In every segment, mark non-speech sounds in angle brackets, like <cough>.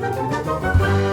왜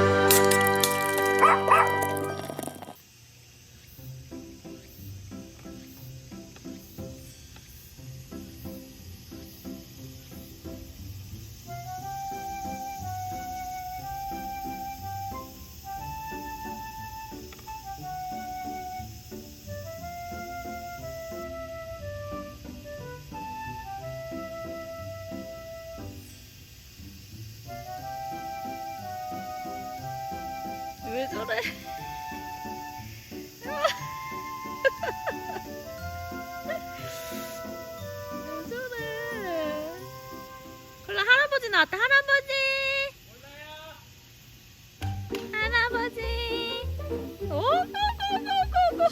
왜 저래? 콜라 할아버지 나왔다 할아버지. 할아버지. 오고고고고고.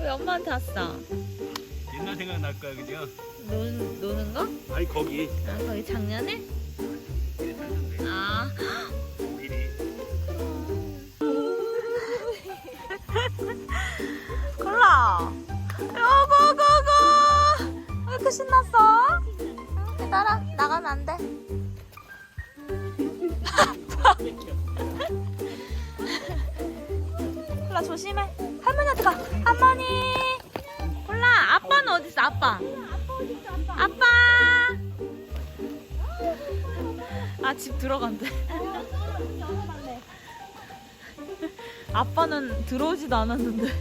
왜 엄마한테 왔어? 옛날 생각 날 거야 그죠? 노, 노는 거? 아니 거기 아 거기 작년에? 나가면 안 돼. <laughs> 콜라 조심해. 할머니한테 가. 할머니. 콜라 아빠는 어디 있어? 아빠. 아빠. 아 집 들어간대. <laughs> 아빠는 들어오지도 않았는데.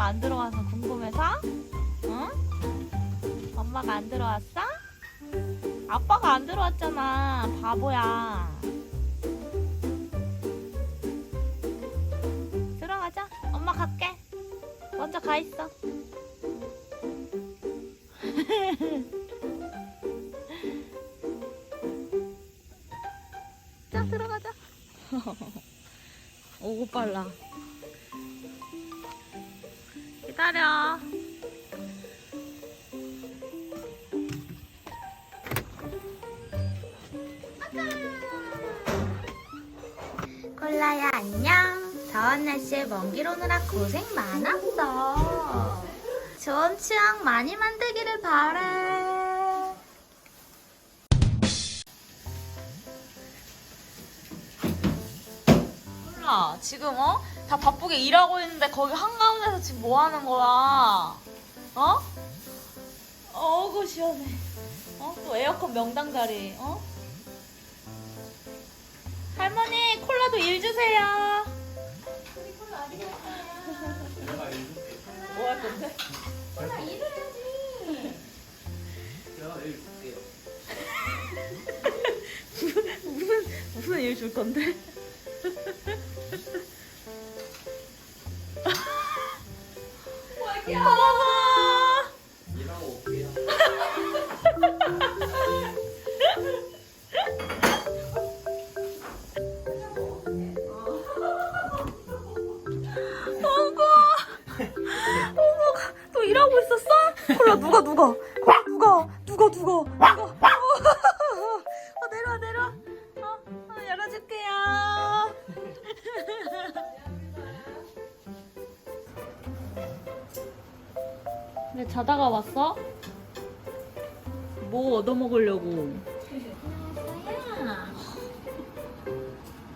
엄마가 안 들어와서 궁금해서? 응? 엄마가 안 들어왔어? 아빠가 안 들어왔잖아. 바보야. 들어가자. 엄마 갈게. 먼저 가 있어. <laughs> 자, 들어가자. <laughs> 오고 빨라. 기다려. 콜라야 안녕. 더운 날씨에 먼 길 오느라 고생 많았어. 좋은 추억 많이 만들기를 바래. 콜라 지금 어? 다 바쁘게 일하고 있는데 거기 한가운데서 지금 뭐 하는 거야? 어? 어구 시원해. 어? 또 에어컨 명당 자리. 어? 할머니 콜라도 일 주세요. 뭐할 건데? <laughs> 무슨 무슨 일 줄 건데? <laughs> 어머, 너 일하고 있었어? 콜라 누가 누가? 누가? 누가 누가? 누가? 어, 내려와 내려와. 어, 어, 열어줄게요. 왜 자다가 왔어? 뭐 얻어먹으려고?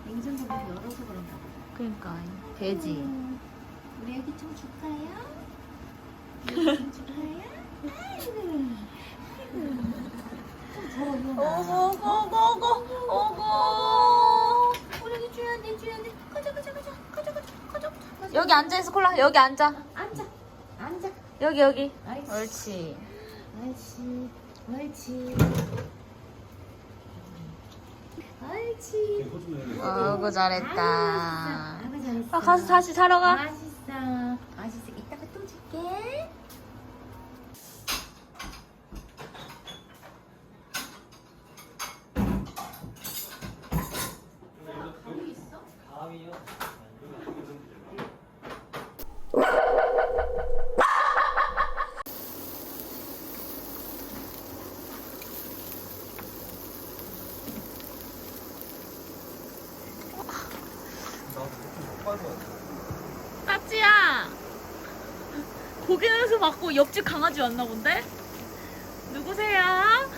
냉장고를 열어서 그런가 봐. 그러니까 돼지. 우리 애기 좀 줄까요? 애기 좀 줄까요? 앉아있어. 콜라 여기 앉아. 앉아. 앉아. 여기 여기. 옳지. 옳지. 옳지. 옳지 어구 잘했다. 아구 잘했어. 아, 가서 다시 사러 가. 맛있어. 맛있어. 이따가 또 줄게. 가위 있어? 가위요? 따찌야 고기 냄새 맡고 옆집 강아지 왔나 본데? 누구세요? <laughs>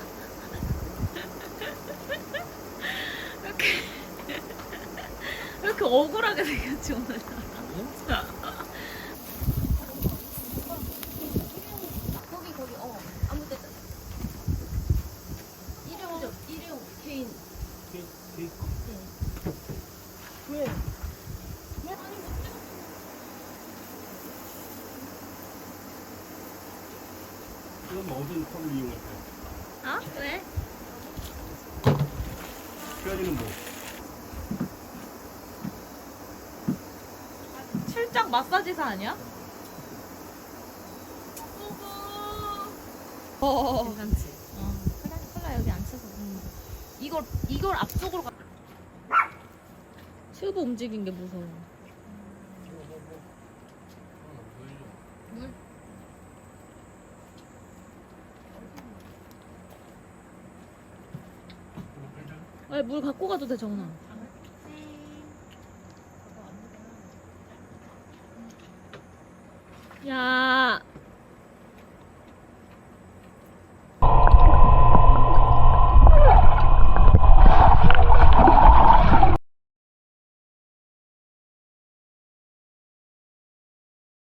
이렇게 왜 <laughs> 이렇게 억울하게 생겼지 오늘 거기 거기 어 아무 데나 일회용 일회용 개인 왜? 그럼 어떤 컵을 이용할까요? 어? 왜? 뼈지는 뭐? 출장 마사지사 아니야? 어. 괜찮지? 어. 그래, 콜라 여기 안 쳐서. 이걸 이걸 앞쪽으로 가. 튜브 움직인 게 무서워. 왜물 갖고 가도 돼, 정훈아. 야,